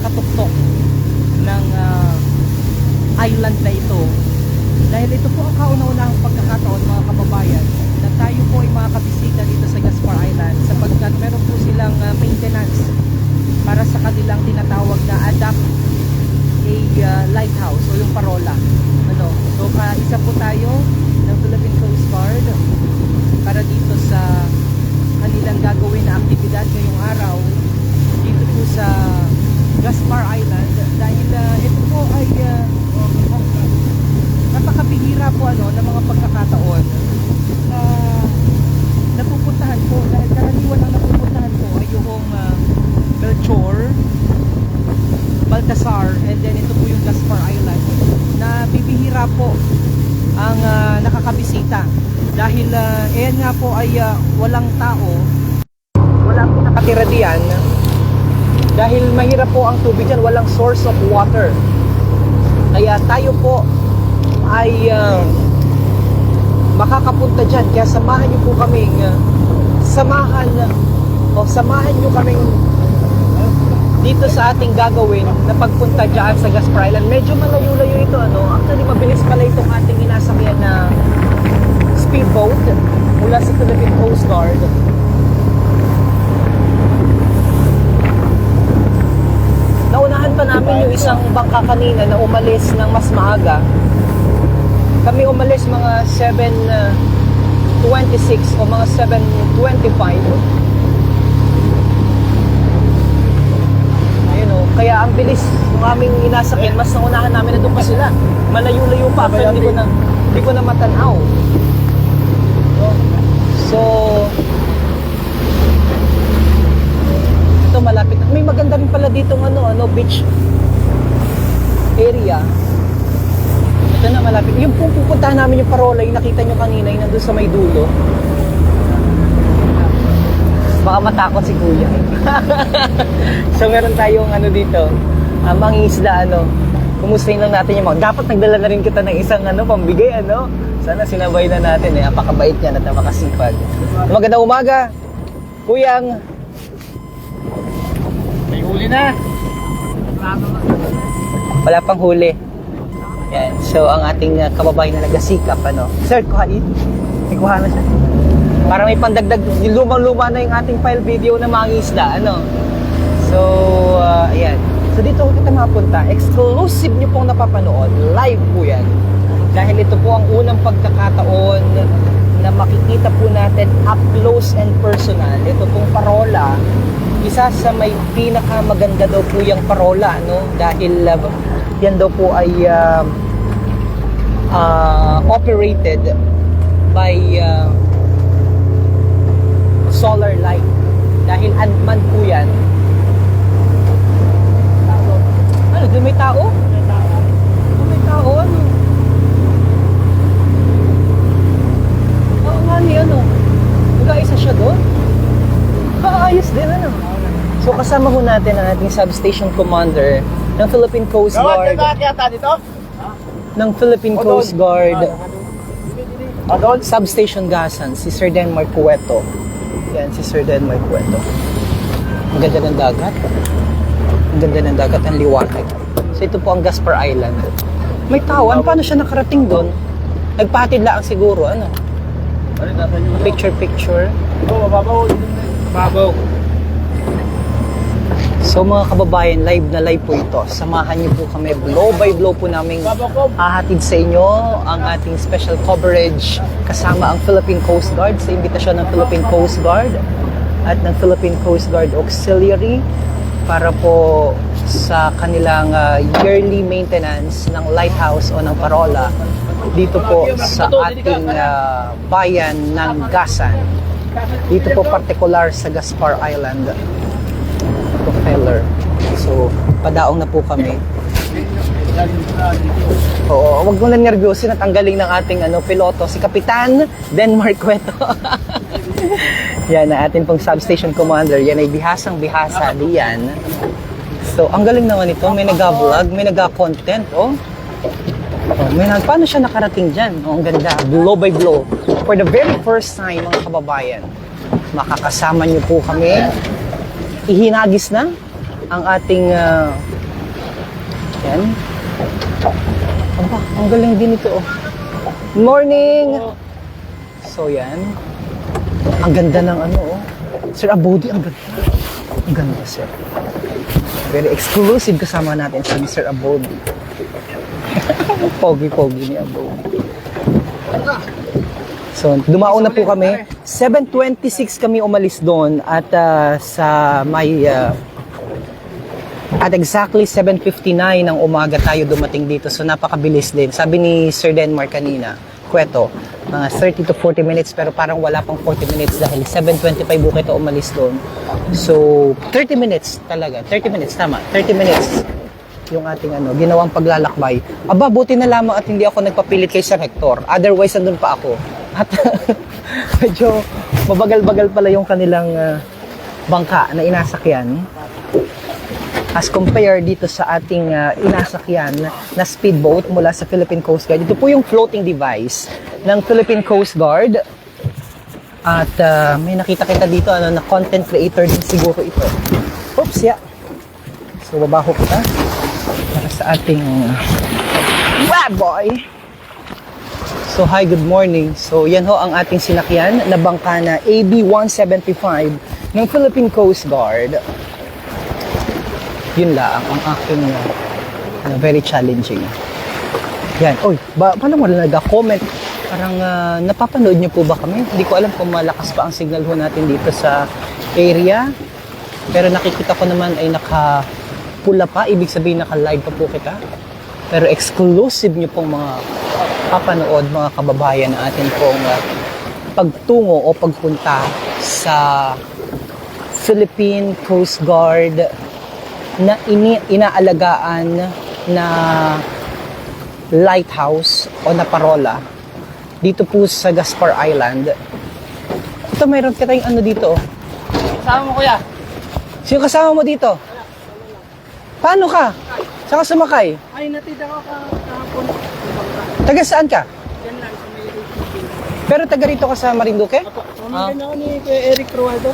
pinakatuktok ng ah, island na ito. Dahil ito po ang kauna-unahang pagkakataon mga kababayan na tayo po ay makakabisita dito sa Gaspar Island sapagkat meron po silang ah, maintenance para sa kanilang tinatawag na adapt a uh, lighthouse o yung parola. Ano? So ka isa po tayo ng Philippine Coast Guard para dito sa kanilang gagawin na aktibidad ngayong araw dito po sa Gaspar Island. Dahil uh, ito po ay uh, napakabihira po ano ng mga pagkakataon. Na napupuntahan ko dahil karaniwan ang napupuntahan ko ay yung uh, Melchor Baltasar and then ito po yung Gaspar Island. Na bibihira po ang ah, nakakabisita. Dahil uh, ayan nga po ay ah, walang tao. Wala po nakatira diyan dahil mahirap po ang tubig dyan walang source of water kaya tayo po ay ah, makakapunta dyan kaya samahan niyo po kaming ah, samahan o samahan niyo kaming dito sa ating gagawin na pagpunta dyan sa Gaspar Island. Medyo malayo-layo ito, ano. Actually, mabilis pala itong ating inasakyan na speedboat mula sa Philippine Coast Guard. Naunahan pa namin yung isang bangka kanina na umalis ng mas maaga. Kami umalis mga 7.26 o mga 7.25. Ayun oh, kaya ang bilis ng aming inasakyan, mas naunahan namin na doon pa sila. Malayo-layo pa, pero hindi ko na, hindi ko na matanaw. So, ito malapit rin pala dito ano, ano, beach area. Ito na malapit. Yung pong pupuntahan namin yung parola, yung nakita nyo kanina, yung nandun sa may dulo. Baka matakot si kuya. so meron tayong ano dito, uh, mangingisda ano. Kumustahin lang natin yung mga. Dapat nagdala na rin kita ng isang ano, pambigay ano. Sana sinabay na natin eh. Apakabait niya at napakasipag. Magandang umaga. Kuyang. Huli na. Wala pang huli. Yan. So ang ating uh, kababayan na nagasikap ano. Sir, kuhain. May kuha na siya. Para may pandagdag, lumang-luma na yung ating file video na mga isda, ano. So, uh, ayan. So dito ko kita mapunta. Exclusive nyo pong napapanood. Live po yan. Dahil ito po ang unang pagkakataon na makikita po natin up close and personal. Ito pong parola. Isa sa may pinakamaganda daw po yung parola, no? Dahil uh, yan daw po ay uh, uh, operated by uh, solar light. Dahil unmanned po yan. Ano, doon may tao? Doon may tao, ano? Oo nga ni, ano? Nag-aisa siya doon? Kaayos din, ano? So kasama ho natin ang ating substation commander ng Philippine Coast Guard. yata dito? Ng Philippine O, Coast. Guard. O doon? Substation Gasan, si Sir Denmark Cueto. Yan, si Sir Denmark Cueto. Ang ganda ng dagat. Ang ganda ng dagat, ang liwanag. So ito po ang Gaspar Island. May tawan, paano siya nakarating doon? Nagpatid lang siguro, ano? Picture, picture. Ito, mababaw. Mababaw. So mga kababayan, live na live po ito. Samahan niyo po kami. Blow by blow po namin hahatid sa inyo ang ating special coverage kasama ang Philippine Coast Guard sa imbitasyon ng Philippine Coast Guard at ng Philippine Coast Guard Auxiliary para po sa kanilang ah, yearly maintenance ng lighthouse o ng parola dito po sa ating ah, bayan ng Gasan. Dito po partikular sa Gaspar Island propeller. So, padaong na po kami. Oo, wag mo na nervyosin at ang galing ng ating ano, piloto, si Kapitan Denmark Cueto. Yan ang ating pong substation commander. Yan ay bihasang bihasa diyan So, ang galing naman ito. May nag-vlog, may nag-content, oh. Oh, may nag paano siya nakarating dyan? Oh, ang ganda. Blow by blow. For the very first time, mga kababayan, makakasama niyo po kami. Ihinagis na ang ating ah, yan. Aba, ang galing din ito, oh. Morning! So, yan. Ang ganda ng ano, oh. Sir Abodi, ang ganda. Ang ganda, sir. Very exclusive kasama natin si Mr. Abodi. Pogi-pogi ni Abodi. So, dumaon na po kami. 7.26 kami umalis doon at ah, sa may... ah, at exactly 7.59 ng umaga tayo dumating dito. So, napakabilis din. Sabi ni Sir Denmark kanina, kweto, mga 30 to 40 minutes pero parang wala pang 40 minutes dahil 7.25 bukit o umalis doon. So, 30 minutes talaga. 30 minutes, tama. 30 minutes yung ating ano, ginawang paglalakbay. Aba, buti na lamang at hindi ako nagpapilit kay Sir Hector. Otherwise, andun pa ako. At medyo mabagal-bagal pala yung kanilang ah, bangka na inasakyan as compared dito sa ating uh, inasakyan na speedboat mula sa Philippine Coast Guard. Ito po yung floating device ng Philippine Coast Guard. At uh, may nakita kita dito ano, na content creator din siguro ito. Oops, yeah. So, babaho kita para sa ating Wow, boy! So, hi, good morning. So, yan ho ang ating sinakyan na bangka na AB-175 ng Philippine Coast Guard yun lang ang aking uh, very challenging. Yan. Oy, ba, paano mo nag-comment? Parang uh, napapanood niyo po ba kami? Hindi ko alam kung malakas pa ang signal ho natin dito sa area. Pero nakikita ko naman ay naka-pula pa. Ibig sabihin naka-live pa po kita. Pero exclusive niyo pong mga papanood, mga kababayan na atin pong uh, pagtungo o pagpunta sa Philippine Coast Guard na ini inaalagaan na lighthouse o na parola dito po sa Gaspar Island. Ito mayroon ka tayong ano dito. oh. Kasama mo kuya. Sino kasama mo dito? Paano ka? Saan ka sumakay? Ay, natid ako kahapon. Taga saan ka? Yan lang sa may Pero taga rito ka sa Marinduque? Apo, pamangkin ako ni Kuya Eric Ruado.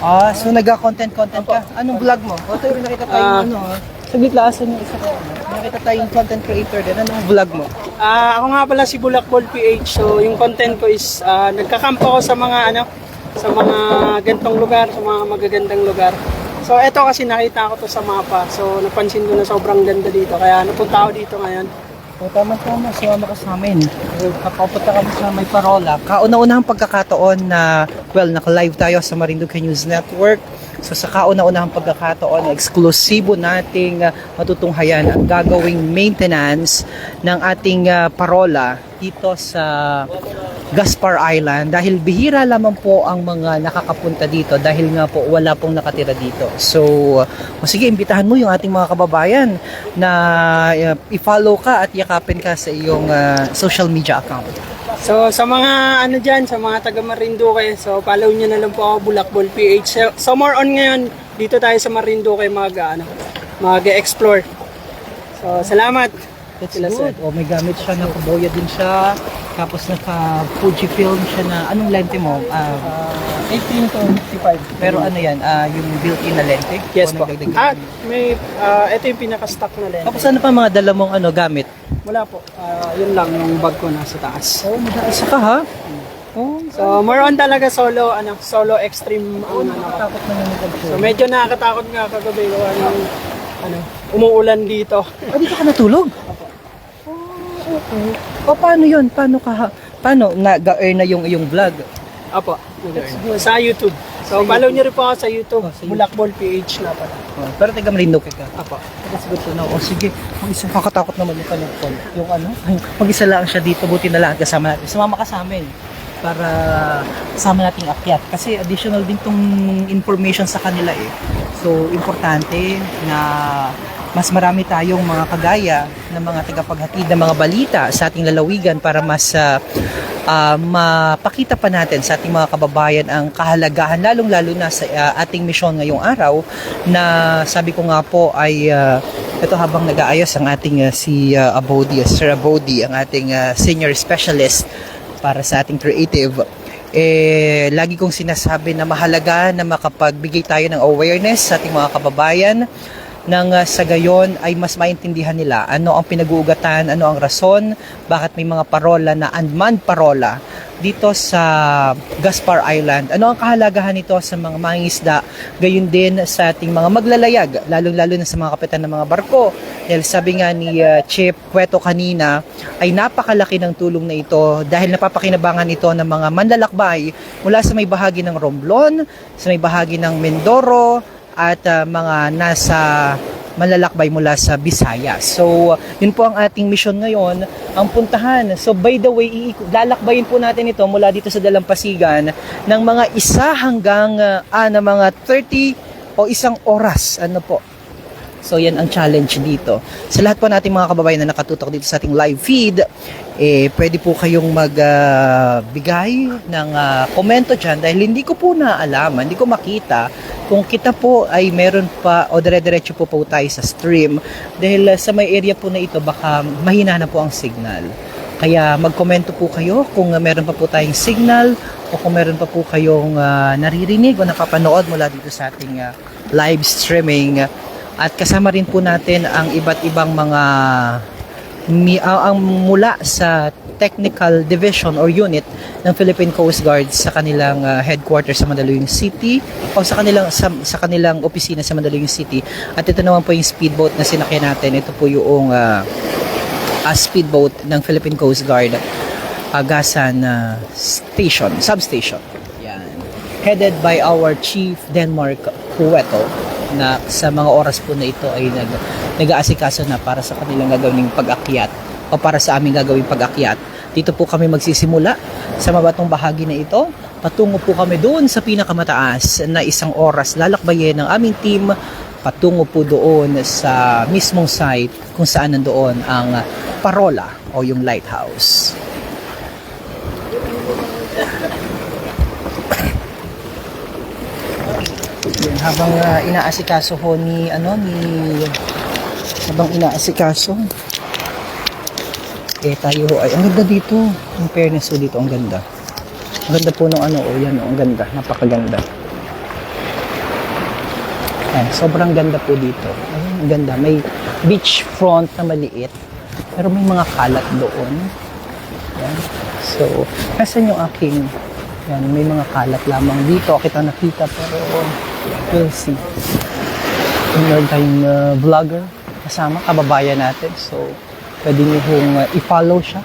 Ah, so nag-content-content ka. Anong vlog mo? O, ito yung nakita tayong Ah. ano. ah. Saglit laasan yung isa ko. Nakita tayong content creator din. Anong vlog mo? Ah, ako nga pala si Bulakbol PH. So, yung content ko is ah, nagkakamp ako sa mga ano, sa mga gantong lugar, sa mga magagandang lugar. So, eto kasi nakita ko to sa mapa. So, napansin ko na sobrang ganda dito. Kaya napunta ako dito ngayon. O, tama-tama. Sumama ka sa amin. Kakapunta kami sa may parola. Kauna-unahang pagkakataon na, well, naka-live tayo sa Marinduque News Network. So, sa kauna-unahang pagkakataon, eksklusibo nating uh, matutunghayan ang gagawing maintenance ng ating uh, parola dito sa Gaspar Island dahil bihira lamang po ang mga nakakapunta dito dahil nga po wala pong nakatira dito. So, uh, o sige, imbitahan mo yung ating mga kababayan na uh, i-follow ka at yakapin ka sa iyong uh, social media account. So sa mga ano dyan, sa mga taga Marinduque, so follow nyo na lang po ako Bulakbol PH. So, so more on ngayon, dito tayo sa Marinduque mag ano, mag-explore. So salamat. That's Sila, good. O, may gamit siya, nakaboya din siya. Tapos naka Fujifilm siya na, anong lente mo? Ah, Uh, 18 to 55. pero ano yan, ah, yung built-in na lente? Yes po. At may, ah, ito yung pinaka-stock na lens. Tapos ano pa mga dala mong ano, gamit? Wala po. Ah, yun lang yung bag ko nasa taas. Oh, isa ka ha? Oh, So more on talaga solo, ano, solo extreme ang ano. takot na nanonood So medyo nakakatakot nga kagabi gawa ng ano, umuulan dito. Ah, dito ka natulog? Oh, okay. O, paano yun? Paano ka? Paano? Nag-earn na yung iyong vlog? Apo, sa YouTube. So, follow niyo rin po ako sa YouTube. Oh, sa. Bulakbol PH na pala. Oh, pero taga Marinduque ka. Apo. That's good to know. O sige, mag-isa kakatakot naman yung call. Yung ano, mag-isa lang siya dito, buti na lang kasama natin. Sumama ka sa amin para kasama nating akyat. Kasi additional din tong information sa kanila eh. So, importante na mas marami tayong mga kagaya ng mga tagapaghatid ng mga balita sa ating lalawigan para mas ah, ah, mapakita pa natin sa ating mga kababayan ang kahalagahan lalong-lalo na sa ah, ating misyon ngayong araw na sabi ko nga po ay ah, ito habang nag-aayos ang ating ah, si ah, Abodi, Sir Abodi, ang ating ah, senior specialist para sa ating creative. Eh, lagi kong sinasabi na mahalaga na makapagbigay tayo ng awareness sa ating mga kababayan nang uh, sa gayon ay mas maintindihan nila ano ang pinag-uugatan, ano ang rason, bakit may mga parola na unmanned parola dito sa Gaspar Island. Ano ang kahalagahan nito sa mga mangingisda, gayon din sa ating mga maglalayag, lalong-lalo na sa mga kapitan ng mga barko. Dahil sabi nga ni uh, Chip Cueto kanina, ay napakalaki ng tulong na ito dahil napapakinabangan ito ng mga manlalakbay mula sa may bahagi ng Romblon, sa may bahagi ng Mindoro, at uh, mga nasa malalakbay mula sa Visayas. So, yun po ang ating mission ngayon, ang puntahan. So, by the way, lalakbayin po natin ito mula dito sa Dalampasigan ng mga isa hanggang uh, ah, na mga 30 o isang oras. Ano po? So yan ang challenge dito. Sa lahat po nating mga kababayan na nakatutok dito sa ating live feed, eh, pwede po kayong magbigay ng ah, komento dyan dahil hindi ko po naalaman, hindi ko makita kung kita po ay meron pa o dire-diretso po po tayo sa stream dahil ah, sa may area po na ito baka mahina na po ang signal. Kaya magkomento po kayo kung ah, meron pa po tayong signal o kung meron pa po kayong ah, naririnig o napapanood mula dito sa ating ah, live streaming. At kasama rin po natin ang iba't ibang mga ah, ang mula sa technical division or unit ng Philippine Coast Guard sa kanilang ah, headquarters sa Mandaluyong City o sa kanilang sa, sa kanilang opisina sa Mandaluyong City. At ito naman po yung speedboat na sinakyan natin. Ito po yung ah, ah, speedboat ng Philippine Coast Guard Agasan ah, Station, substation. Yan. Headed by our Chief Denmark Cueto na sa mga oras po na ito ay nag, nag-aasikaso na para sa kanilang gagawing pag-akyat o para sa aming gagawing pag-akyat. Dito po kami magsisimula sa mabatong bahagi na ito. Patungo po kami doon sa pinakamataas na isang oras lalakbayin ng aming team patungo po doon sa mismong site kung saan nandoon ang parola o yung lighthouse. Habang ah, inaasikaso ho ni ano ni habang inaasikaso. Eh tayo ay ang ganda dito. Ang fairness ho dito ang ganda. Ang ganda po ng ano oh yan oh, ang ganda. Napakaganda. Ayan, sobrang ganda po dito. Ayun, ang ganda. May beach front na maliit. Pero may mga kalat doon. Yan. so nasan yung aking yan, may mga kalat lamang dito. Kita nakita pero we'll see meron tayong uh, vlogger kasama, kababayan natin. So, pwede nyo hong uh, i-follow siya.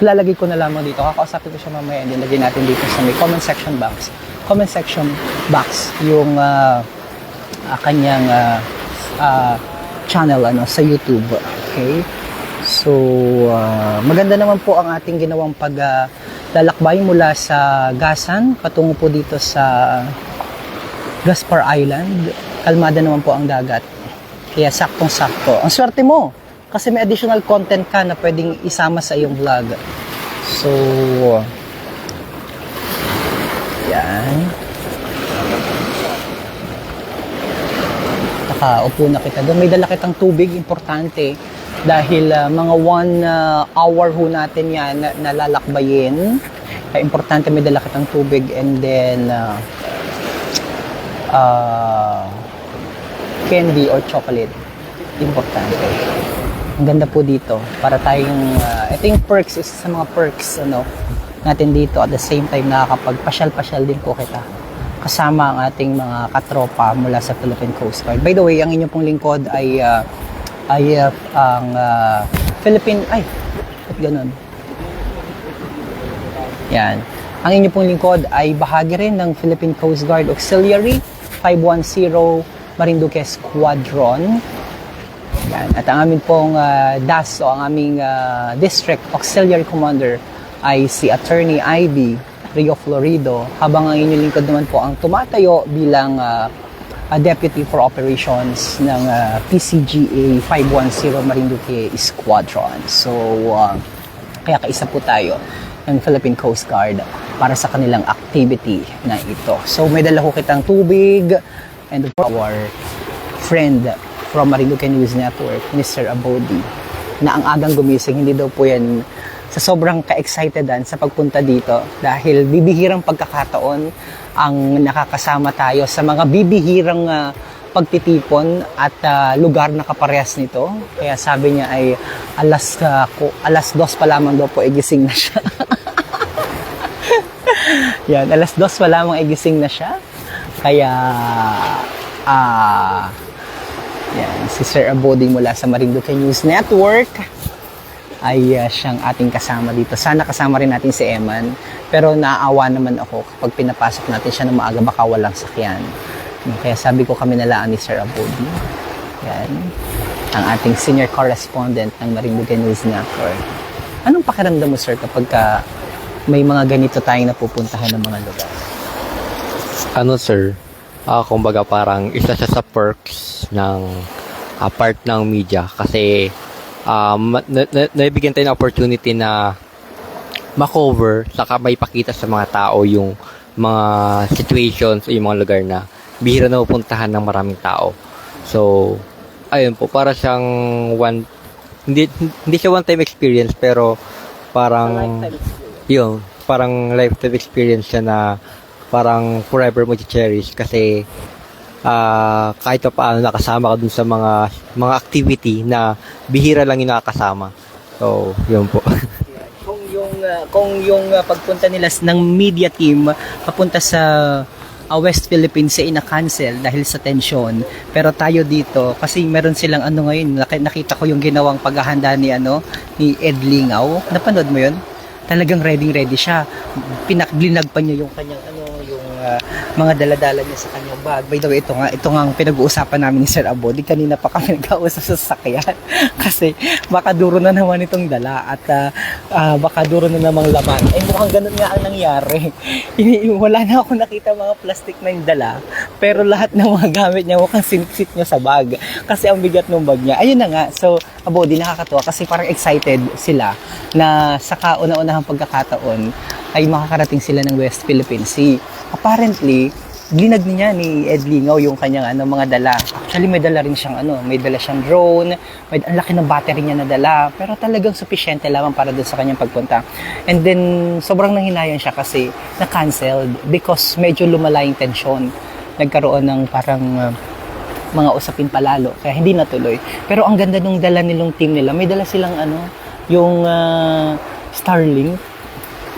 Lalagay ko na lamang dito. Kakausapin ko siya mamaya. and Nilagay natin dito sa may comment section box. Comment section box yung uh, uh, kanyang uh, uh, channel ano sa YouTube. Okay? So, uh, maganda naman po ang ating ginawang pag uh, lalakbay mula sa Gasan patungo po dito sa Gaspar Island. Kalmada naman po ang dagat. Kaya saktong-sakto. Ang swerte mo kasi may additional content ka na pwedeng isama sa iyong vlog. So, yan. Nakaupo na kita doon. May dala kitang tubig, importante. Dahil ah, mga one ah, hour ho natin yan na, nalalakbayin. Kaya importante may dala kitang tubig and then ah, ah, candy or chocolate. Importante. Ang ganda po dito. Para tayong, uh, ito yung perks, isa sa mga perks ano, natin dito. At the same time, nakakapagpasyal-pasyal din po kita. Kasama ang ating mga katropa mula sa Philippine Coast Guard. By the way, ang inyong pong lingkod ay, uh, ay uh, ang uh, Philippine, ay, ba't ganun? Yan. Ang inyong pong lingkod ay bahagi rin ng Philippine Coast Guard Auxiliary 510 Marinduque Squadron. Yan. At ang aming pong ah, DAS o ang aming ah, District Auxiliary Commander ay si Attorney Ivy Rio Florido habang ang inyong lingkod naman po ang tumatayo bilang uh, Deputy for Operations ng uh, PCGA 510 Marinduque Squadron. So, uh, kaya kaisa po tayo ng Philippine Coast Guard para sa kanilang activity na ito. So, may dala ko kitang tubig and our friend from Marinduque News Network, Mr. Abodi, na ang agang gumising, hindi daw po yan sa sobrang ka-excitedan sa pagpunta dito dahil bibihirang pagkakataon ang nakakasama tayo sa mga bibihirang ah, pagtitipon at ah, lugar na kaparehas nito. Kaya sabi niya ay alas, ah, ko, alas dos pa lamang daw po igising na siya. Yan, alas dos pa lamang igising na siya. Kaya, ah, yan, si Sir Abodi mula sa Marinduque News Network ay ah, siyang ating kasama dito. Sana kasama rin natin si Eman. Pero naaawa naman ako kapag pinapasok natin siya ng maaga baka walang sakyan. Kaya sabi ko kami nalaan ni Sir Abodi. Yan. Ang ating senior correspondent ng Marinduque News Network. Anong pakiramdam mo sir kapag ka may mga ganito tayong napupuntahan ng mga lugar? ano sir, ah kumbaga parang isa siya sa perks ng ah, part ng media kasi um, na, na, nabigyan tayo ng opportunity na makover saka may pakita sa mga tao yung mga situations o yung mga lugar na bihira na pupuntahan ng maraming tao. So, ayun po, para siyang one, hindi, hindi siya one time experience pero parang yun, parang lifetime experience siya na parang forever mo cherish kasi ah kahit pa paano nakasama ka dun sa mga mga activity na bihira lang yung nakakasama. So, yun po. kung yung uh, kung yung uh, pagpunta nila ng media team papunta sa uh, West Philippines ay na-cancel dahil sa tension. Pero tayo dito kasi meron silang ano ngayon naki- nakita ko yung ginawang paghahanda ni ano ni Ed Lingaw. Napanood mo yun? Talagang ready ready siya. Pinakblinag pa niya yung kanyang ano uh, mga daladala niya sa kanyang bag. By the way, ito nga, ito nga ang pinag-uusapan namin ni Sir Abodi. Kanina pa kami nag-uusap sa sasakyan. Kasi baka duro na naman itong dala at ah, ah, baka duro na namang laman. Eh mukhang ganun nga ang nangyari. Wala na ako nakita mga plastic na yung dala. Pero lahat ng mga gamit niya mukhang sinipsit niya sa bag. Kasi ang bigat ng bag niya. Ayun na nga. So, Abodi, nakakatuwa kasi parang excited sila na sa kauna-unahang pagkakataon ay makakarating sila ng West Philippine Sea. Apparently, linag niya ni Ed Lingaw yung kanyang ano, mga dala. Actually, may dala rin siyang ano, may dala siyang drone, may ang laki ng battery niya na dala, pero talagang sufficiente lamang para doon sa kanyang pagpunta. And then, sobrang nanghilayan siya kasi na-canceled because medyo lumala yung tension. Nagkaroon ng parang uh, mga usapin palalo, kaya hindi natuloy. Pero ang ganda nung dala nilong team nila, may dala silang ano, yung uh, Starlink,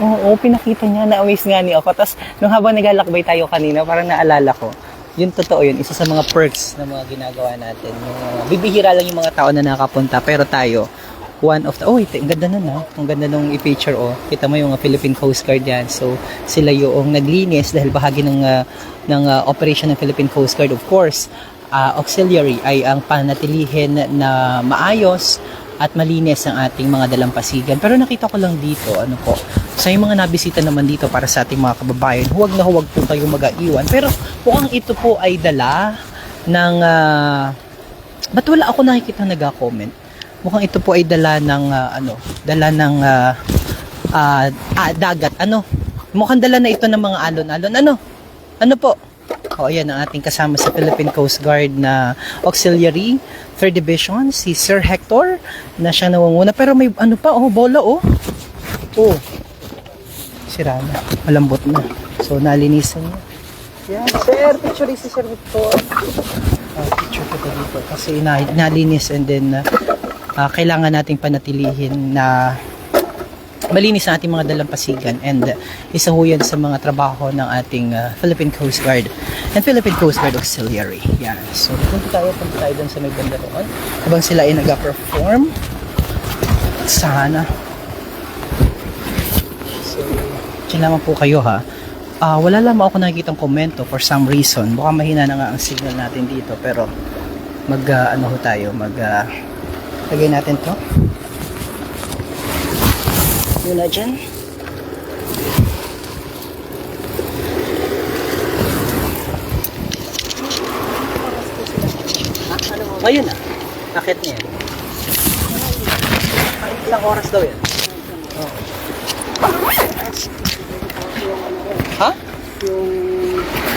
Oo, pinakita niya. Na-amaze nga ni ako. Tapos, nung habang naglalakbay tayo kanina, parang naalala ko, yun totoo yun. Isa sa mga perks na mga ginagawa natin. Yung, uh, bibihira lang yung mga tao na nakapunta. Pero tayo, one of the, oh, ito, ang ganda nun ha. Ang ganda nung i-picture, oh. Kita mo yung uh, Philippine Coast Guard yan. So, sila yung naglinis dahil bahagi ng, uh, ng uh, operation ng Philippine Coast Guard. Of course, uh, auxiliary ay ang panatilihin na maayos at malinis ang ating mga dalampasigan. Pero nakita ko lang dito, ano po, sa yung mga nabisita naman dito para sa ating mga kababayan, huwag na huwag po kayong mag-aiwan. Pero mukhang ito po ay dala ng, ah, ba't wala ako nakikita nag-comment? Mukhang ito po ay dala ng, ah, ano, dala ng ah, ah, dagat. Ano? Mukhang dala na ito ng mga alon-alon. Ano? Ano po? O, ayan ang ating kasama sa Philippine Coast Guard na auxiliary, 3rd Division, si Sir Hector, na siya nawanguna. Pero may ano pa, oh, bola, oh. Oh. Sira na. Malambot na. So, nalinisan niya. Yan, sir. Picture si Sir Hector. Ah, picture ko dito. Kasi na, nalinis and then uh, ah, kailangan nating panatilihin na malinis ang ating mga dalampasigan and uh, isa ho yan sa mga trabaho ng ating uh, Philippine Coast Guard and Philippine Coast Guard Auxiliary. Yan. So, punta tayo, punta tayo dun sa may banda roon. Habang sila ay nag-perform. Sana. So, dyan lamang po kayo ha. Ah, wala lamang ako nakikitang komento for some reason. Baka mahina na nga ang signal natin dito pero mag ah, ano ho tayo, mag ah, lagay natin to muna dyan. Ngayon na. Akit niya yan. Kahit Isang oras daw yan. Oh. Ha? Yung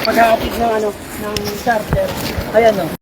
paghahatid ng ano, ng charter. Ayan o.